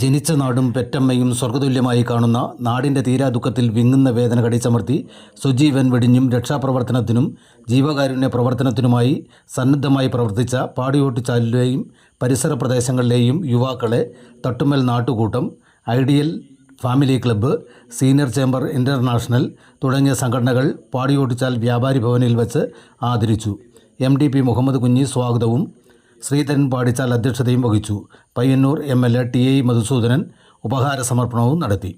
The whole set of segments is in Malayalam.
ജനിച്ച നാടും പെറ്റമ്മയും സ്വർഗതുല്യമായി കാണുന്ന നാടിന്റെ തീരാ ദുഃഖത്തിൽ വിങ്ങുന്ന വേദന കടിച്ചമർത്തി സുജീവൻ വെടിഞ്ഞും രക്ഷാപ്രവർത്തനത്തിനും ജീവകാരുണ്യ പ്രവർത്തനത്തിനുമായി സന്നദ്ധമായി പ്രവർത്തിച്ച പാടിയോട്ടുചാലിലെയും പരിസര പ്രദേശങ്ങളിലെയും യുവാക്കളെ തട്ടുമൽ നാട്ടുകൂട്ടം ideal family club senior chamber international തുടങ്ങിയ സംഘടനകൾ പാടിയോട്ടിച്ചാൽ വ്യാപാരി ഭവനിൽ വച്ച് ആദരിച്ചു. M D P Muhammad Kunhi സ്വാഗതവും ശ്രീധരൻ പാടിച്ചാൽ അധ്യക്ഷതയും വഹിച്ചു. Payyanur M L A T A Madhusoodanan ഉപഹാര സമർപ്പണവും നടത്തി.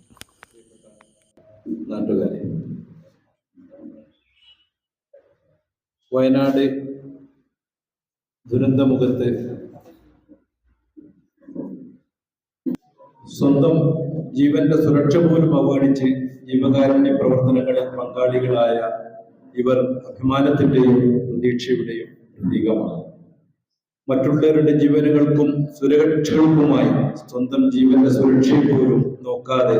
വയനാട് ദുരന്തമുഖത്ത് സ്വന്തം ജീവന്റെ സുരക്ഷ പോലും അവഗണിച്ച് ജീവകാരുണ്യ പ്രവർത്തനങ്ങളിൽ പങ്കാളികളായ ഇവർ അഭിമാനത്തിന്റെയും പ്രതീക്ഷയുടെയും പ്രതീകമാണ്. മറ്റുള്ളവരുടെ ജീവനുകൾക്കും സുരക്ഷകൾക്കുമായി സ്വന്തം ജീവന്റെ സുരക്ഷയെ പോലും നോക്കാതെ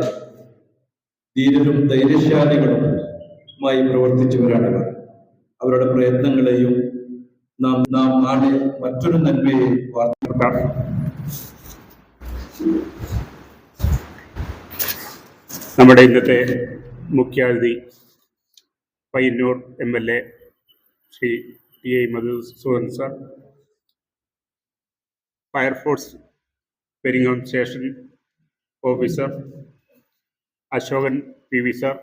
ധീരരും ധൈര്യശാലികളുമായി പ്രവർത്തിച്ചവരാണിവർ. അവരുടെ പ്രയത്നങ്ങളെയും നാം നാം നാളെ മറ്റൊരു നന്മയെ വാർത്തപ്പെട്ടാണ് നമ്മുടെ ഇന്നത്തെ മുഖ്യാതിഥി Payyanur M L A Shri T I Madhusudan sir. Fire force Peringome station officer Ashokan P V sir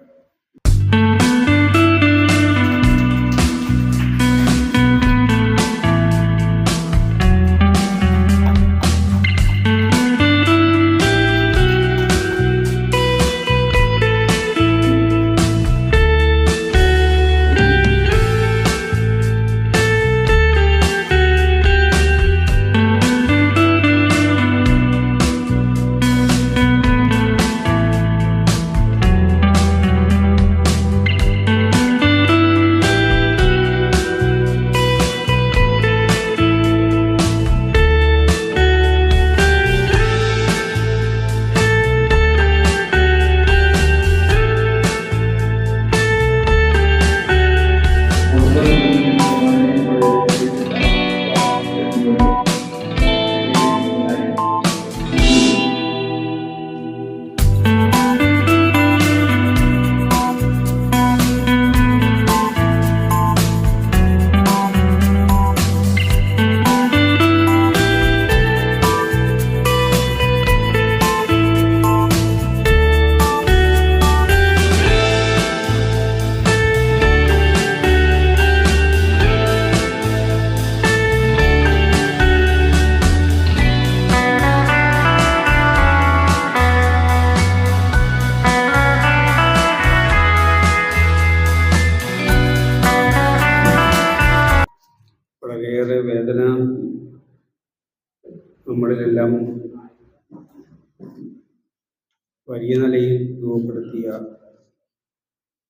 വലിയ നിലയിൽ രൂപപ്പെടുത്തിയ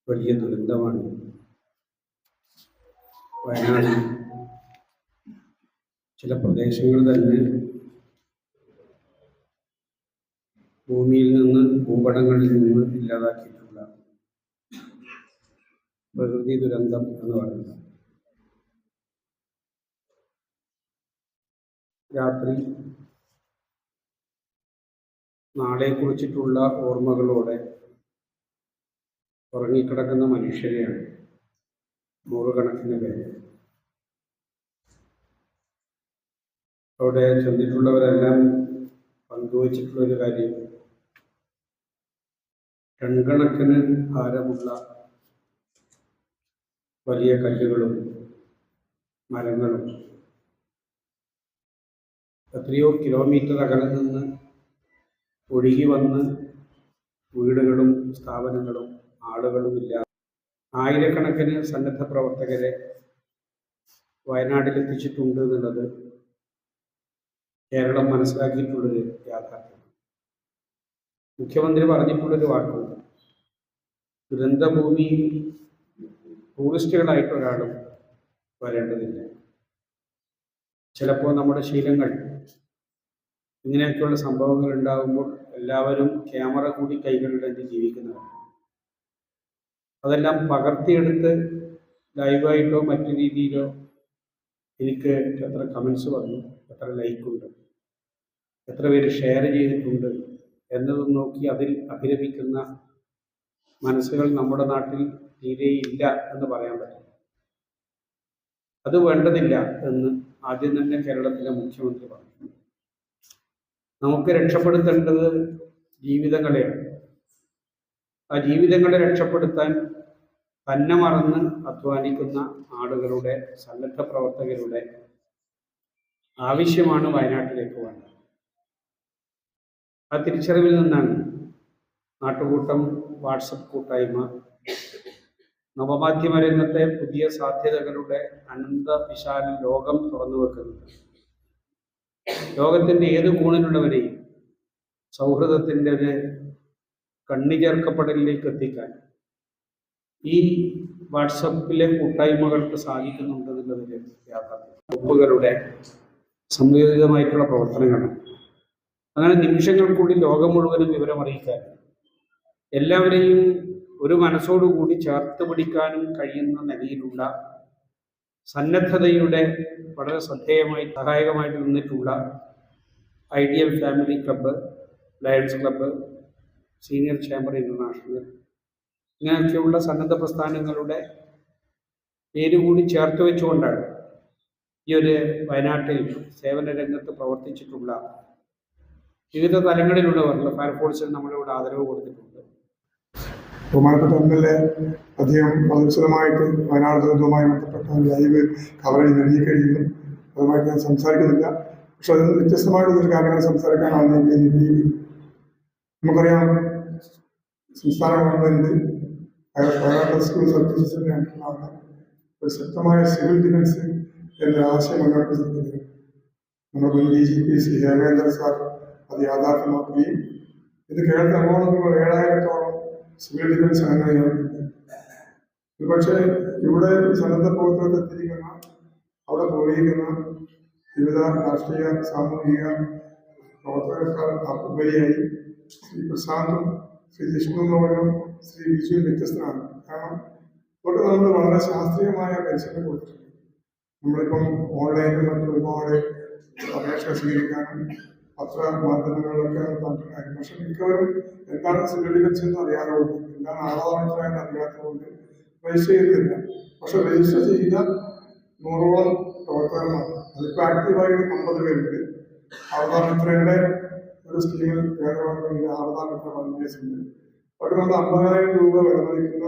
വലിയ ദുരന്തമാണ് വയനാട്. ചില പ്രദേശങ്ങൾ തന്നെ ഭൂമിയിൽ നിന്ന് ഭൂപടങ്ങളിൽ നിന്ന് ഇല്ലാതാക്കിയിട്ടുള്ള പ്രകൃതി ദുരന്തം എന്ന് പറയുന്നത്. രാത്രി നാളെക്കുറിച്ചിട്ടുള്ള ഓർമ്മകളോടെ ഉറങ്ങിക്കിടക്കുന്ന മനുഷ്യരെയാണ് നൂറുകണക്കിന് പേര്. അവിടെ ചെന്നിട്ടുള്ളവരെല്ലാം പങ്കുവച്ചിട്ടുള്ള ഒരു കാര്യം ടൺകണക്കിന് ഭാരമുള്ള വലിയ കല്ലുകളും മരങ്ങളും എത്രയോ കിലോമീറ്റർ അകലെ നിന്ന് ഒഴുകി വന്ന് വീടുകളും സ്ഥാപനങ്ങളും ആളുകളും ഇല്ല ആയിരക്കണക്കിന് സന്നദ്ധ പ്രവർത്തകരെ വയനാട്ടിലെത്തിച്ചിട്ടുണ്ട് എന്നുള്ളത് കേരളം മനസ്സിലാക്കിയിട്ടുള്ളൊരു യാഥാർത്ഥ്യമാണ് മുഖ്യമന്ത്രി പറഞ്ഞിട്ടുള്ളൊരു വാക്കുണ്ട് ദുരന്തഭൂമി ടൂറിസ്റ്റുകളായിട്ട് ഒരാളും വരേണ്ടതില്ല. ചിലപ്പോൾ നമ്മുടെ ശീലങ്ങൾ ഇങ്ങനെയൊക്കെയുള്ള സംഭവങ്ങൾ ഉണ്ടാകുമ്പോൾ എല്ലാവരും ക്യാമറ കൂടി കൈകളിലേക്ക് ജീവിക്കുന്നവരാണ് അതെല്ലാം പകർത്തിയെടുത്ത് ലൈവായിട്ടോ മറ്റു രീതിയിലോ എനിക്ക് എത്ര കമൻസ് വന്നു എത്ര ലൈക്കുണ്ട് എത്ര പേര് ഷെയർ ചെയ്തിട്ടുണ്ട് എന്നതും നോക്കി അതിൽ അഭിരമിക്കുന്ന മനസ്സുകൾ നമ്മുടെ നാട്ടിൽ തീരെ ഇല്ല എന്ന് പറയാൻ പറ്റും അത് വേണ്ടതില്ല എന്ന് ആദ്യം തന്നെ കേരളത്തിലെ മുഖ്യമന്ത്രി പറഞ്ഞു. നമുക്ക് രക്ഷപ്പെടുത്തേണ്ടത് ജീവിതങ്ങളെയാണ്. ആ ജീവിതങ്ങളെ രക്ഷപ്പെടുത്താൻ തന്നെ മറന്ന് അധ്വാനിക്കുന്ന ആളുകളുടെ സന്നദ്ധ പ്രവർത്തകരുടെ ആവശ്യമാണ് വയനാട്ടിലേക്ക് വേണ്ടത് ആ തിരിച്ചറിവിൽ നിന്നാണ് നാട്ടുകൂട്ടം വാട്സപ്പ് കൂട്ടായ്മ നവമാധ്യമ രംഗത്തെ പുതിയ സാധ്യതകളുടെ അനന്ത വിശാല ലോകം തുറന്നു വെക്കുന്നത്. ലോകത്തിന്റെ ഏത് കോണിലുള്ളവരെയും സൗഹൃദത്തിന്റെ ഒരു കണ്ണി ചേർക്കപ്പെടലിലേക്ക് എത്തിക്കാൻ ഈ വാട്സപ്പിലെ കൂട്ടായ്മകൾക്ക് സാധിക്കുന്നുണ്ടെന്നുള്ളതിൽ യാഥാർത്ഥ്യം. ഗ്രൂപ്പുകളുടെ സംയോജിതമായിട്ടുള്ള പ്രവർത്തനങ്ങളാണ്. അങ്ങനെ നിമിഷങ്ങൾക്കുള്ളിൽ ലോകം മുഴുവനും വിവരമറിയിക്കാൻ എല്ലാവരെയും ഒരു മനസ്സോടുകൂടി ചേർത്ത് പിടിക്കാനും കഴിയുന്ന നിലയിലുള്ള സന്നദ്ധതയുടെ വളരെ ശ്രദ്ധേയമായി സഹായകമായിട്ട് നിന്നിട്ടുള്ള ideal family club lions club senior chamber international ഇങ്ങനെയൊക്കെയുള്ള സന്നദ്ധ പ്രസ്ഥാനങ്ങളുടെ പേര് കൂടി ചേർത്ത് വെച്ചുകൊണ്ടാണ് ഈ ഒരു വയനാട്ടിൽ സേവന രംഗത്ത് പ്രവർത്തിച്ചിട്ടുള്ള വിവിധ തലങ്ങളിലുള്ളവർ ഫയർഫോഴ്സിൽ നമ്മളിവിടെ ആദരവ് കൊടുത്തിട്ടുണ്ട്. ബഹുമാനപ്പെട്ട എം എൽ എ അദ്ദേഹം വളരെ വിശദമായിട്ട് വയനാട് ദുരന്തവുമായി ബന്ധപ്പെട്ട ലൈവ് കവറേജ് നൽകി കഴിയുന്നു അതുമായിട്ട് ഞാൻ സംസാരിക്കുന്നില്ല. പക്ഷെ അതിൽ നിന്ന് വ്യത്യസ്തമായിട്ടുള്ളൊരു കാര്യങ്ങൾ സംസാരിക്കാനാണ് ഞാൻ ഉപയോഗിക്കുന്നത് നമുക്കറിയാം സംസ്ഥാന ഗവൺമെന്റ് വയനാട് റെസ്ക്യൂ സർവീസസിന്റെ അണ്ടറിലാണ് ഒരു ശക്തമായ സിവിൽ ഡിഫൻസ് എന്ന ആശയം മുന്നോട്ട് വെച്ചിരിക്കുന്നത് നമ്മുടെ മുൻ D G P Shri Hemendra sir അത് യാഥാർത്ഥ്യമാക്കുകയും ഇത് കേരളത്തിൽ അങ്ങോട്ടും ഏഴായിരത്തോളം സിവിൽ ഡിഫൻസ് പക്ഷെ ഇവിടെ സന്നദ്ധ പ്രവർത്തനത്തിൽ എത്തിയിരിക്കുന്ന അവിടെ പ്രവഹിക്കുന്ന വിവിധ രാഷ്ട്രീയ സാമൂഹിക പ്രവർത്തകർക്കാൾ ഉപരിയായി ശ്രീ പ്രശാന്തും ശ്രീ ജിഷ്ണുവും ശ്രീ വിജയും വ്യത്യസ്തനാണ് കാരണം ഇവിടെ നമ്മൾ വളരെ ശാസ്ത്രീയമായ പരിശീലനം കൊടുത്തിട്ടുണ്ട്. നമ്മളിപ്പം ഓൺലൈനിൽ മറ്റൊരുപാട് അപേക്ഷ സ്വീകരിക്കാനും പത്ര മാധ്യമങ്ങളിലൊക്കെ പറഞ്ഞിട്ടുണ്ടായിരുന്നു പക്ഷെ മിക്കവരും എന്താണ് എന്ന് അറിയാത്തതുകൊണ്ട് എന്താണ് ആളാമിത്ര എന്ന് അറിയാത്തതുകൊണ്ട് രജിസ്റ്റർ ചെയ്തില്ല പക്ഷെ രജിസ്റ്റർ ചെയ്ത നൂറോളം പ്രവർത്തകന്മാർ അതിപ്പോൾ ആക്റ്റീവായി അമ്പത് പേരുണ്ട്. ആളാമിത്രയുടെ ഒരു സ്കീമിൽ ഗവൺമെന്റിന്റെ ആളാമിത്ര ഫൗണ്ടേഷനുണ്ട് അവിടെ നമ്മൾ അമ്പതിനായിരം രൂപ വിലമതിക്കുന്ന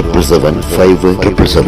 to preserve and favor to preserve.